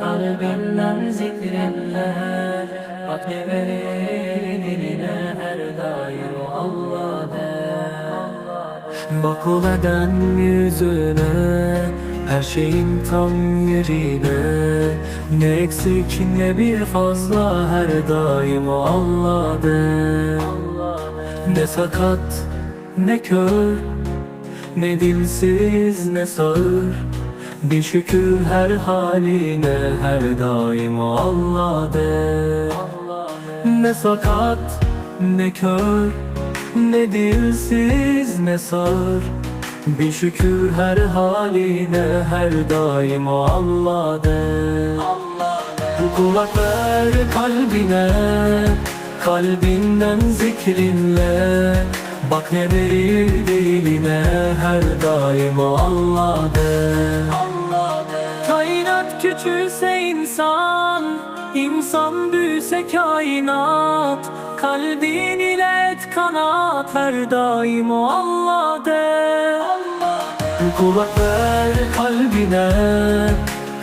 Kalbinden zikrinler Bak ne verir diline her daim Allah der. Bak beden yüzüne Her şeyin tam yerine. Ne eksik ne bir fazla Her daim o Allah der. Ne sakat ne kör ne dilsiz ne sağır. Bir şükür her haline her daim Allah de Ne sakat ne kör. Ne dilsiz ne sağır. Bir şükür her haline her daim o Allah de Kulak ver kalbine Kalbinden zikrinle Bak ne verir diline Her daim o Allah de Kainat küçülse insan insan büyüse kainat. Kalbin ile et kanat Her daim o Allah de Kulak ver kalbine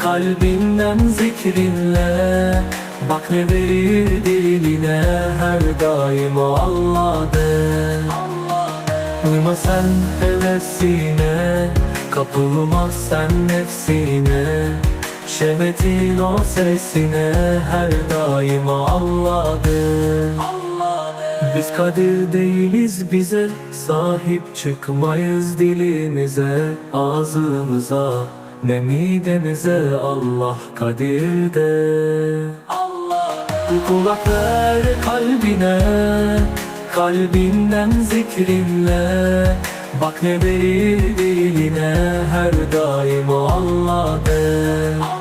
Kalbinden zikrinle Bak ne verir diline Her daim o Allah de Uyma sen hevesine Kapılma sen nefsine. Şehvetin o sesine Her daim o Allah de biz kadir değiliz bize Sahip çıkmayız dilimize Ağzımıza ne midemize Allah kadirde Allah Kulak ver kalbine Kalbinden zikrinle. Bak ne verir diline Her daim Allah de